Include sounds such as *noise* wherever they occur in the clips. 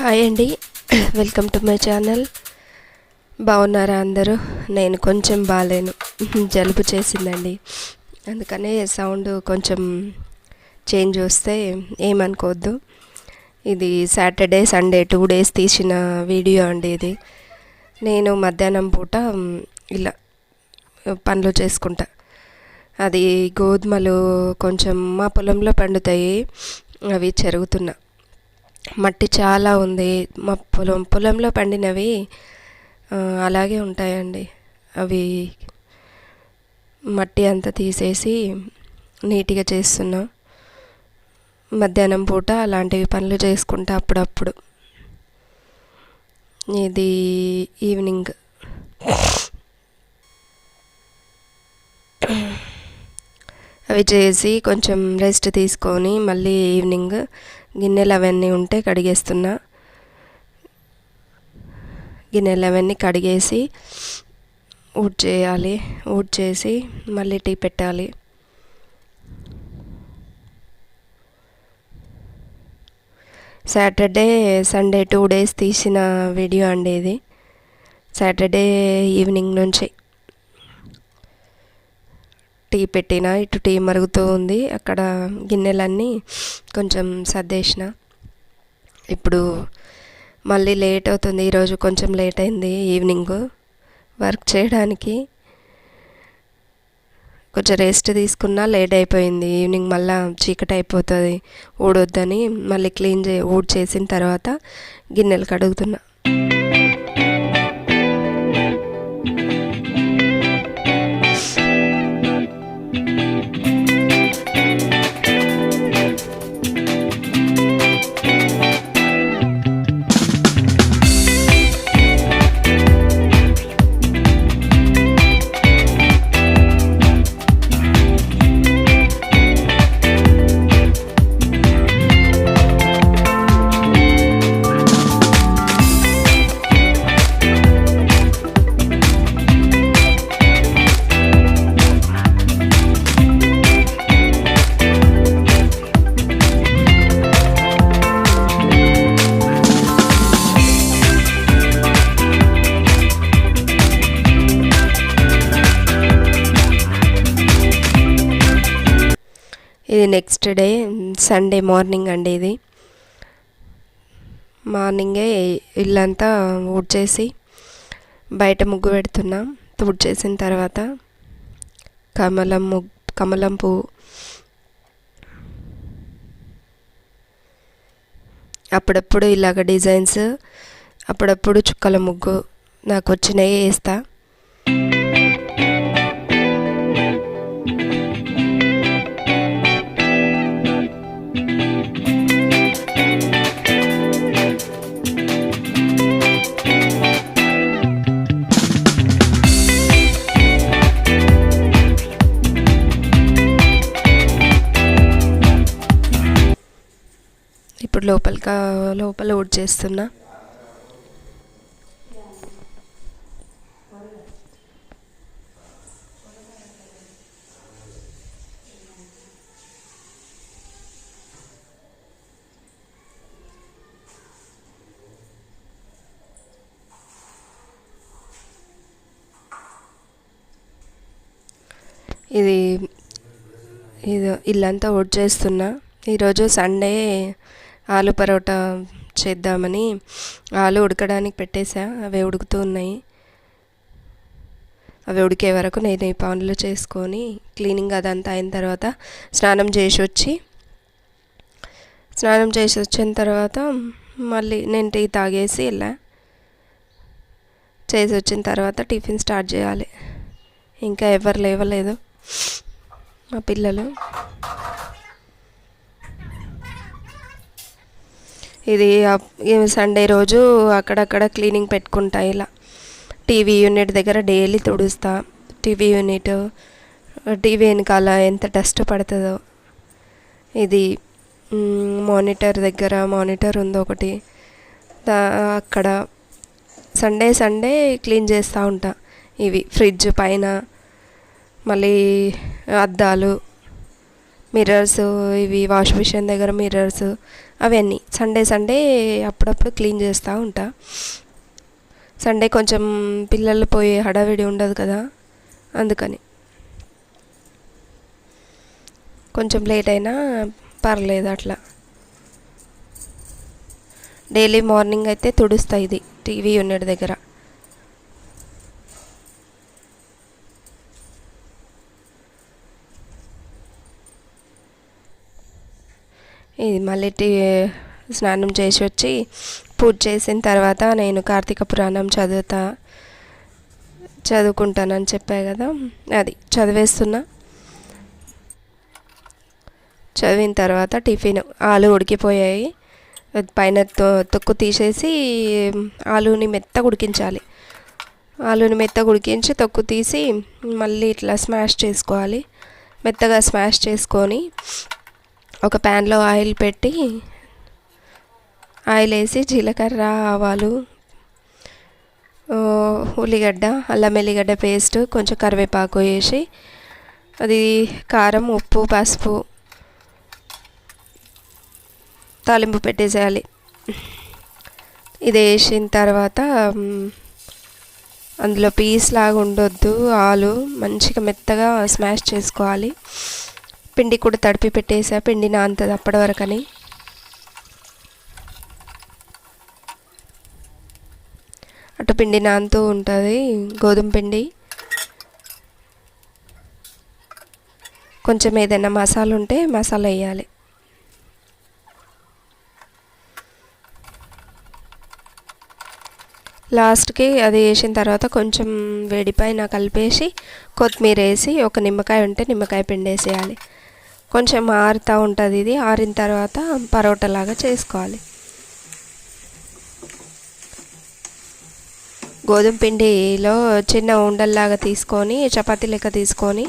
Hi అండి. Welcome to my channel బాగున్నారా అందరూ? నేను కొంచెం బాగాలేను జలుబు చేసిందండి. అందుకనే సౌండ్ కొంచెం చేంజ్ వస్తే ఏమనుకోవద్దు. ఇది సాటర్డే సండే టూ డేస్ తీసిన వీడియో అండి ఇది. నేను మధ్యాహ్నం పూట ఇలా పనులు చేసుకుంటా. అది గోధుమలు కొంచెం మా పొలంలో పండుతాయి. అవి చెరుగుతున్నా. మట్టి చాలా ఉంది. మా పొలం పొలంలో పండినవి అలాగే ఉంటాయండి. అవి మట్టి అంతా తీసేసి నీట్గా చేస్తున్నా. మధ్యాహ్నం పూట అలాంటివి పనులు చేసుకుంటా అప్పుడప్పుడు. ఇది ఈవినింగ్. అవి చేసి కొంచెం రెస్ట్ తీసుకొని మళ్ళీ ఈవినింగ్ గిన్నెలు అవన్నీ ఉంటే కడిగేస్తున్నా. గిన్నెలు అవన్నీ కడిగేసి ఊడ్ చేయాలి. ఊడ్ చేసి మళ్ళీ టీ పెట్టాలి. సాటర్డే సండే టూ డేస్ తీసిన వీడియో అండి ఇది. సాటర్డే ఈవినింగ్ నుంచి టీ పెట్టిన ఇటు టీ మరుగుతూ ఉంది. అక్కడ గిన్నెలన్నీ కొంచెం సర్దేసిన. ఇప్పుడు మళ్ళీ లేట్ అవుతుంది. ఈరోజు కొంచెం లేట్ అయింది ఈవినింగ్. వర్క్ చేయడానికి కొంచెం రెస్ట్ తీసుకున్నా లేట్ అయిపోయింది. ఈవినింగ్ మళ్ళీ చీకటి అయిపోతుంది. ఊడొద్దని మళ్ళీ క్లీన్ చే ఊడ్ చేసిన తర్వాత గిన్నెలు కడుగుతున్నా. ఫస్ట్ డే సండే మార్నింగ్ అండి ఇది. మార్నింగే ఇల్లంతా ఊడ్చేసి బయట ముగ్గు పెడుతున్నా. తుడిచేసిన తర్వాత కమలం ముగ్గు కమలం పువ్వు అప్పుడప్పుడు ఇలాగ డిజైన్స్ అప్పుడప్పుడు చుక్కల ముగ్గు నాకు వచ్చినవి వేస్తా. లోపల ఊడ్ చేస్తున్నా. ఇది ఇది ఇల్లంతా వుడ్ చేస్తున్నా. ఈరోజు సండే ఆలు పరోటా చేద్దామని ఆలు ఉడకడానికి పెట్టేశా అవి ఉడుకుతూ ఉన్నాయి. అవి ఉడికే వరకు నేను ఈ పనులు చేసుకొని క్లీనింగ్ అదంతా అయిన తర్వాత స్నానం చేసి వచ్చి స్నానం చేసి వచ్చిన తర్వాత మళ్ళీ నేను టీ తాగేసి వెళ్ళా చేసి వచ్చిన తర్వాత టిఫిన్ స్టార్ట్ చేయాలి. ఇంకా ఎవరు లేవలేదు మా పిల్లలు. ఇది సండే రోజు అక్కడక్కడ క్లీనింగ్ పెట్టుకుంటా ఇలా. టీవీ యూనిట్ దగ్గర డైలీ తుడుస్తా. టీవీ యూనిట్ టీవీ వెనకాల ఎంత డస్ట్ పడుతుందో. ఇది మానిటర్ దగ్గర మానిటర్ ఉంది ఒకటి. అక్కడ సండే సండే క్లీన్ చేస్తూ ఉంటా. ఇవి ఫ్రిడ్జ్ పైన మళ్ళీ అద్దాలు మిర్రర్స్ ఇవి వాష్ మిషన్ దగ్గర మిర్రర్స్ అవన్నీ. సండే సండే అప్పుడప్పుడు క్లీన్ చేస్తూ ఉంటా. సండే కొంచెం పిల్లలు పోయే హడావిడి ఉండదు కదా అందుకని. కొంచెం లేట్ అయినా పర్లేదు అట్లా. డైలీ మార్నింగ్ అయితే తుడుస్తా ఇది టీవీ యూనిట్ దగ్గర. ఇది మళ్ళీ టీ స్నానం చేసి వచ్చి పూజ చేసిన తర్వాత నేను కార్తీక పురాణం చదువుతా చదువుకుంటానని చెప్పా కదా. అది చదివేస్తున్నా. చదివిన తర్వాత టిఫిన్ ఆలు ఉడికిపోయాయి. పైన తొక్కు తీసేసి ఆలుని మెత్తగా ఉడికించాలి. ఆలుని మెత్తగా ఉడికించి తొక్కు తీసి మళ్ళీ ఇట్లా స్మాష్ చేసుకోవాలి. మెత్తగా స్మాష్ చేసుకొని ఒక ప్యాన్లో ఆయిల్ పెట్టి ఆయిల్ వేసి జీలకర్ర ఆవాలు ఉల్లిగడ్డ అల్లం ఎల్లిగడ్డ పేస్ట్ కొంచెం కరివేపాకు వేసి అది కారం ఉప్పు పసుపు తాలింపు పెట్టేసేయాలి. ఇది వేసిన తర్వాత అందులో పీస్ లాగా ఉండొద్దు ఆలు మంచిగా మెత్తగా స్మాష్ చేసుకోవాలి. పిండి కూడా తడిపి పెట్టేసా. పిండి నాంతది అప్పటి వరకని. అటు పిండి నానుతూ ఉంటుంది. గోధుమ పిండి. కొంచెం ఏదైనా మసాలా ఉంటే మసాలా వేయాలి. లాస్ట్కి అది వేసిన తర్వాత కొంచెం వేడిపైన కలిపేసి కొత్తిమీర వేసి ఒక నిమ్మకాయ ఉంటే నిమ్మకాయ పిండి వేసేయాలి కొంచెం ఆరుతూ ఉంటుంది ఇది. ఆరిన తర్వాత పరోటాలాగా చేసుకోవాలి. గోధుమ పిండిలో చిన్న ఉండల్లాగా తీసుకొని చపాతీ లెక్క తీసుకొని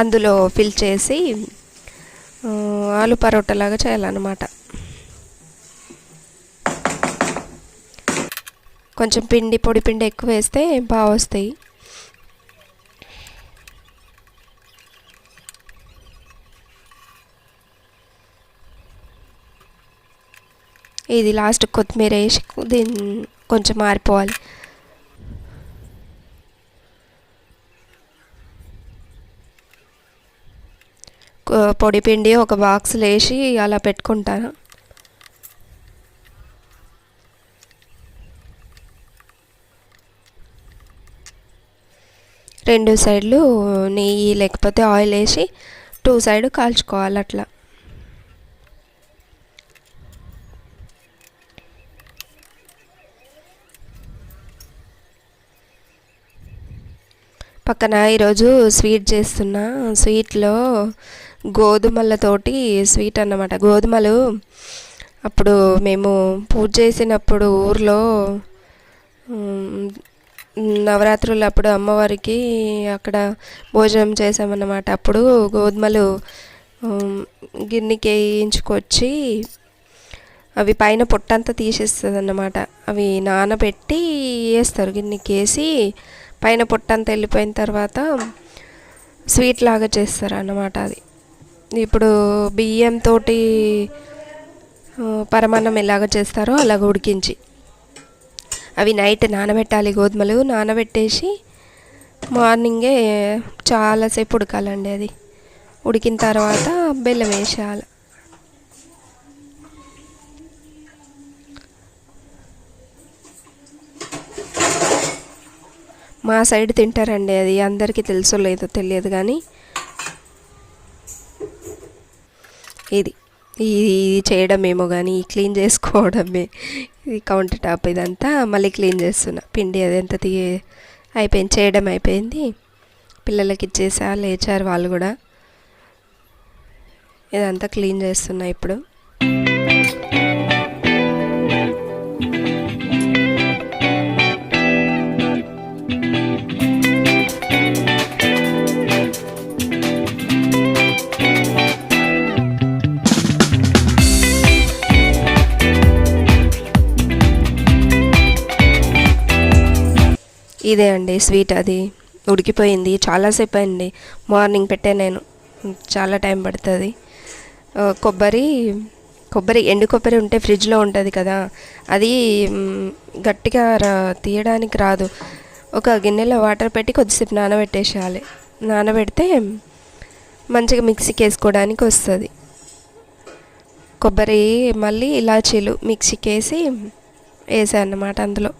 అందులో ఫిల్ చేసి ఆలు పరోటాలాగా చేయాలన్నమాట. కొంచెం పిండి పొడి పిండి ఎక్కువ వేస్తే బాగా వస్తాయి ఇది లాస్ట్ కొత్తిమీర వేసి దీన్ని కొంచెం మారిపోవాలి పొడి పిండి ఒక బాక్స్లో వేసి అలా పెట్టుకుంటాను. రెండు సైడ్లు నెయ్యి లేకపోతే ఆయిల్ వేసి టూ సైడ్ కాల్చుకోవాలి అట్లా. పక్కన ఈరోజు స్వీట్ చేస్తున్నా. స్వీట్లో గోధుమలతోటి స్వీట్ అన్నమాట. గోధుమలు అప్పుడు మేము పూజ చేసినప్పుడు ఊర్లో నవరాత్రులు అప్పుడు అమ్మవారికి అక్కడ భోజనం చేసామన్నమాట అప్పుడు గోధుమలు గిన్నెకి వేయించుకొచ్చి అవి పైన పొట్టంతా తీసేస్తుంది అన్నమాట అవి నానబెట్టి వేస్తారు. గిన్నెకి వేసి పైన పొట్టంతా వెళ్ళిపోయిన తర్వాత స్వీట్ లాగా చేస్తారు అన్నమాట అది. ఇప్పుడు బియ్యంతో పరమాన్నం ఎలాగ చేస్తారో అలాగ ఉడికించి. అవి నైట్ నానబెట్టాలి గోధుమలు నానబెట్టేసి మార్నింగే చాలాసేపు ఉడకాలండి అది. ఉడికిన తర్వాత బెల్లం వేసేయాలి. మా సైడ్ తింటారండి అది. అందరికీ తెలుసో లేదో తెలియదు కానీ ఇది. ఇది చేయడమేమో కానీ క్లీన్ చేసుకోవడమే. ఇది కౌంటర్ టాప్ ఇదంతా. మళ్ళీ క్లీన్ చేస్తున్నా. పిండి అదంతా తీ అయిపోయింది. చేయడం అయిపోయింది. పిల్లలకి ఇచ్చేసా లేచారు వాళ్ళు కూడా. ఇదంతా క్లీన్ చేస్తున్నా ఇప్పుడు. ఇదే అండి స్వీట్ అది. ఉడికిపోయింది చాలాసేపు అయింది. మార్నింగ్ పెట్టే నేను. చాలా టైం పడుతుంది. కొబ్బరి కొబ్బరి ఎండు కొబ్బరి ఉంటే ఫ్రిడ్జ్లో ఉంటుంది కదా. అది గట్టిగా రా తీయడానికి రాదు. ఒక గిన్నెలో వాటర్ పెట్టి కొద్దిసేపు నానబెట్టేసేయాలి. నానబెడితే మంచిగా మిక్సీకి వేసుకోవడానికి వస్తుంది. కొబ్బరి మళ్ళీ ఇలాచీలు మిక్సీకి వేసి వేసాను అన్నమాట అందులో.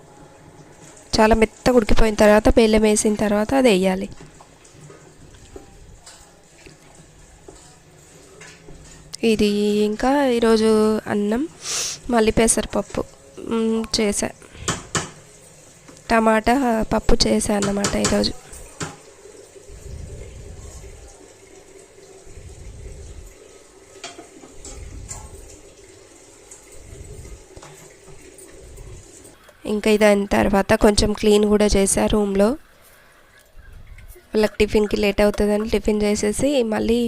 చాలా మెత్తగా ఉడికిపోయిన తర్వాత బెల్లం వేసిన తర్వాత అది వేయాలి. ఇది ఇంకా ఈరోజు అన్నం మళ్ళీ పెసరపప్పు చేసా. టమాటా పప్పు చేసా అన్నమాట ఈరోజు. ఇంకా ఇదైన తర్వాత కొంచెం క్లీన్ కూడా చేశారు రూమ్లో. వాళ్ళకి టిఫిన్కి లేట్ అవుతుందని టిఫిన్ చేసేసి మళ్ళీ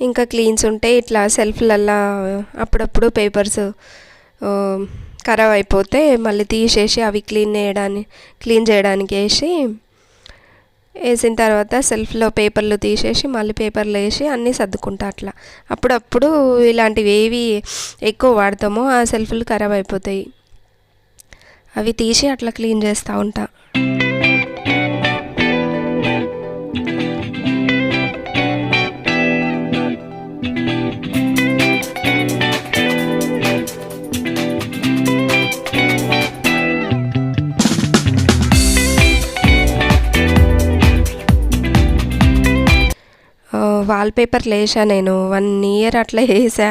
ఇంకా క్లీన్స్ ఉంటే ఇట్లా సెల్ఫ్లల్లా అప్పుడప్పుడు పేపర్స్ ఖరాబ్ అయిపోతే మళ్ళీ తీసేసి అవి క్లీన్ చేయడానికి క్లీన్ చేయడానికి వేసి వేసిన తర్వాత సెల్ఫ్లో పేపర్లు తీసేసి మళ్ళీ పేపర్లు వేసి అన్నీ సర్దుకుంటా అట్లా. అప్పుడప్పుడు ఇలాంటివి ఏవి ఎక్కువ వాడతామో ఆ సెల్ఫ్లు ఖరాబ్ అయిపోతాయి. అవి తీసి అట్లా క్లీన్ చేస్తూ ఉంటా. వాల్ పేపర్లు వేసా నేను. వన్ ఇయర్ అట్లా *laughs* వేసా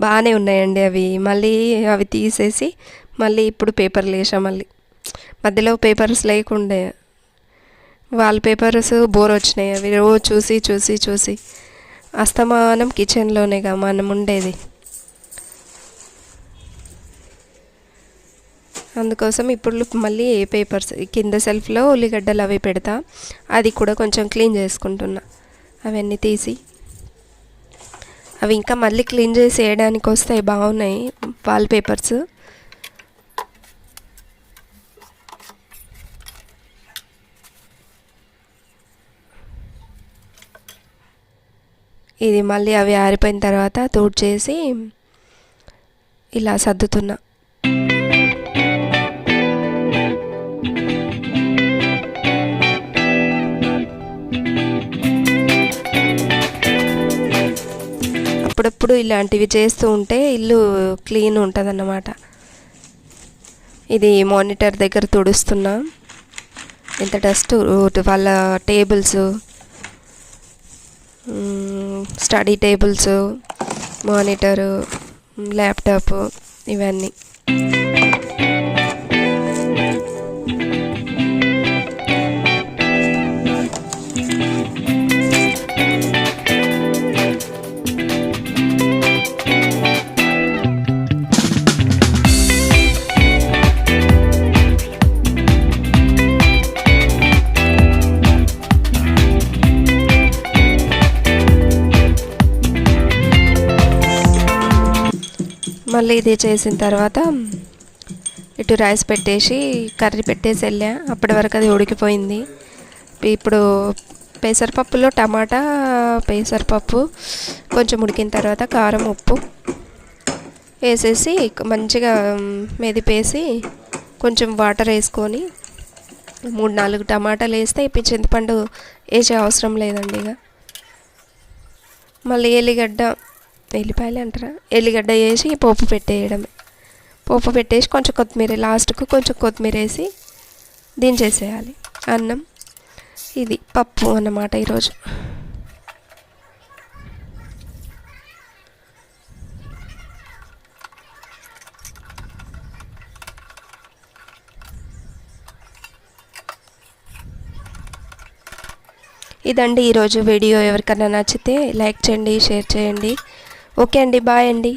బాగానే ఉన్నాయండి అవి. మళ్ళీ అవి తీసేసి మళ్ళీ ఇప్పుడు పేపర్లు వేసా మళ్ళీ. మధ్యలో పేపర్స్ లేకుండే. వాల్ పేపర్స్ బోర్ వచ్చినాయి అవి రోజు చూసి చూసి చూసి. అస్తమానం కిచెన్లోనేగా మనం ఉండేది. అందుకోసం ఇప్పుడు మళ్ళీ ఏ పేపర్స్ కింద సెల్ఫ్లో ఉల్లిగడ్డలు అవి పెడతా. అది కూడా కొంచెం క్లీన్ చేసుకుంటున్నా. అవన్నీ తీసి. అవి ఇంకా మళ్ళీ క్లీన్ చేసి వేయడానికి వస్తాయి బాగున్నాయి వాల్ పేపర్స్. ఇది మళ్ళీ అవి ఆరిపోయిన తర్వాత తోడు చేసి ఇలా సర్దుతున్నా. అప్పుడప్పుడు ఇలాంటివి చేస్తూ ఉంటే ఇల్లు క్లీన్ ఉంటుందన్నమాట. ఇది మానిటర్ దగ్గర తుడుస్తున్నా. ఎంత డస్ట్ వాళ్ళ tables study tables monitor laptop ఇవన్నీ. మళ్ళీ ఇది చేసిన తర్వాత ఇటు రైస్ పెట్టేసి కర్రీ పెట్టేసి వెళ్ళా. అప్పటి వరకు అది ఉడికిపోయింది. ఇప్పుడు పెసరపప్పులో టమాటా పెసరపప్పు కొంచెం ఉడికిన తర్వాత కారం ఉప్పు వేసేసి మంచిగా మెదిపేసి కొంచెం వాటర్ వేసుకొని మూడు నాలుగు టమాటాలు వేస్తే ఇప్పుడు చింతపండు వేసే అవసరం లేదండి ఇక. మళ్ళీ ఎల్లిగడ్డ ఎల్లిపాయలు అంటారా? ఎల్లిగడ్డ వేసి పోపు పెట్టేయడమే. పోపు పెట్టేసి కొంచెం కొత్తిమీర లాస్ట్కు కొంచెం కొత్తిమీర వేసి దించేసేయాలి. అన్నం ఇది పప్పు అన్నమాట ఈరోజు. ఇదండి ఈరోజు వీడియో. ఎవరికైనా నచ్చితే లైక్ చేయండి షేర్ చేయండి. ఓకే అండి బాయ్ అండి.